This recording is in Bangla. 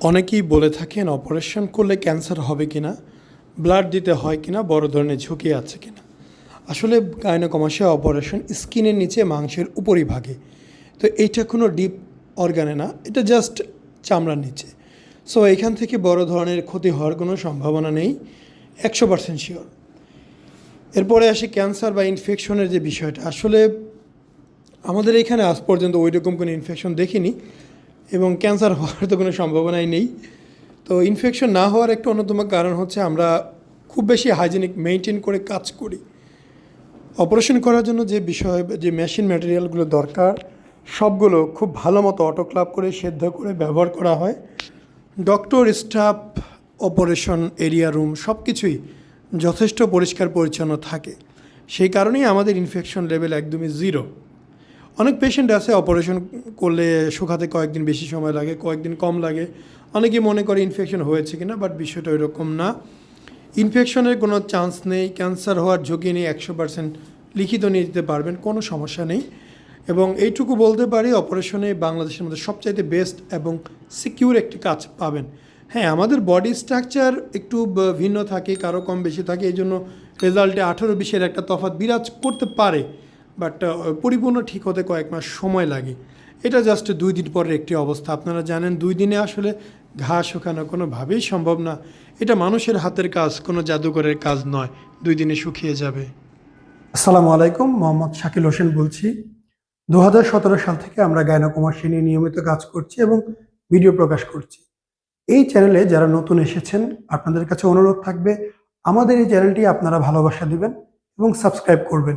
অনেকেই বলে থাকেন, অপারেশন করলে ক্যান্সার হবে কিনা? ব্লাড দিতে হয় কিনা? বড় ধরনের ঝুঁকি আছে কিনা? আসলে গাইনোকমাসিয়া অপারেশন স্কিনের নিচে মাংসের উপরিভাগে তো এইটা কোনো ডিপ অর্গানে না, এটা জাস্ট চামড়ার নিচে। সো এখান থেকে বড় ধরনের ক্ষতি হওয়ার কোনো সম্ভাবনা নেই, একশো পার্সেন্ট শিওর। এরপরে আসে ক্যান্সার বা ইনফেকশনের যে বিষয়টা। আসলে আমাদের এখানে আজ পর্যন্ত ওই রকম কোনো ইনফেকশন দেখিনি। এবং ক্যান্সার হওয়ার তো কোনো সম্ভাবনাই নেই। তো ইনফেকশন না হওয়ার একটা অন্যতম কারণ হচ্ছে আমরা খুব বেশি হাইজেনিক মেনটেন করে কাজ করি। অপারেশন করার জন্য যে বিষয়, যে মেশিন ম্যাটেরিয়ালগুলো দরকার, সবগুলো খুব ভালো মতো অটোক্লাভ করে, সেদ্ধ করে ব্যবহার করা হয়। Doctor staff operation area room সব কিছুই যথেষ্ট পরিষ্কার পরিচ্ছন্ন থাকে। সেই কারণেই আমাদের ইনফেকশন লেভেল একদমই জিরো অনেক পেশেন্ট আছে অপারেশন করলে শুকাতে কয়েকদিন বেশি সময় লাগে, কয়েকদিন কম লাগে। অনেকে মনে করে ইনফেকশন হয়েছে কিনা বাট বিষয়টা ওইরকম না। ইনফেকশনের কোনো চান্স নেই ক্যান্সার হওয়ার ঝুঁকি নেই একশো পার্সেন্ট লিখিত নিয়ে দিতে পারবেন, কোনো সমস্যা নেই। এবং এইটুকু বলতে পারি অপারেশনে বাংলাদেশের মধ্যে সবচাইতে বেস্ট এবং সিকিউর একটি কাজ পাবেন। হ্যাঁ আমাদের বডি স্ট্রাকচার একটু ভিন্ন থাকে, কারও কম বেশি থাকে এই জন্য রেজাল্টে আঠারো বিশের একটা তফাৎ বিরাজ করতে পারে। বাট পরিপূর্ণ ঠিক হতে কয়েক মাস সময় লাগে। এটা জাস্ট দুই দিন পরের একটি অবস্থা। আপনারা জানেন, দুই দিনে আসলে ঘা শুকানো কোনোভাবেই সম্ভব না। এটা মানুষের হাতের কাজ, কোনো জাদুঘরের কাজ নয়। দুই দিনে শুকিয়ে যাবে। আসসালামু আলাইকুম, মোহাম্মদ শাকিল হোসেন বলছি। দু হাজার সতেরো সাল থেকে আমরা গায়নাকুমাসী নিয়ে নিয়মিত কাজ করছি এবং ভিডিও প্রকাশ করছি। এই চ্যানেলে যারা নতুন এসেছেন, আপনাদের কাছে অনুরোধ থাকবে, আমাদের এই চ্যানেলটি আপনারা ভালোবাসা দিবেন এবং সাবস্ক্রাইব করবেন।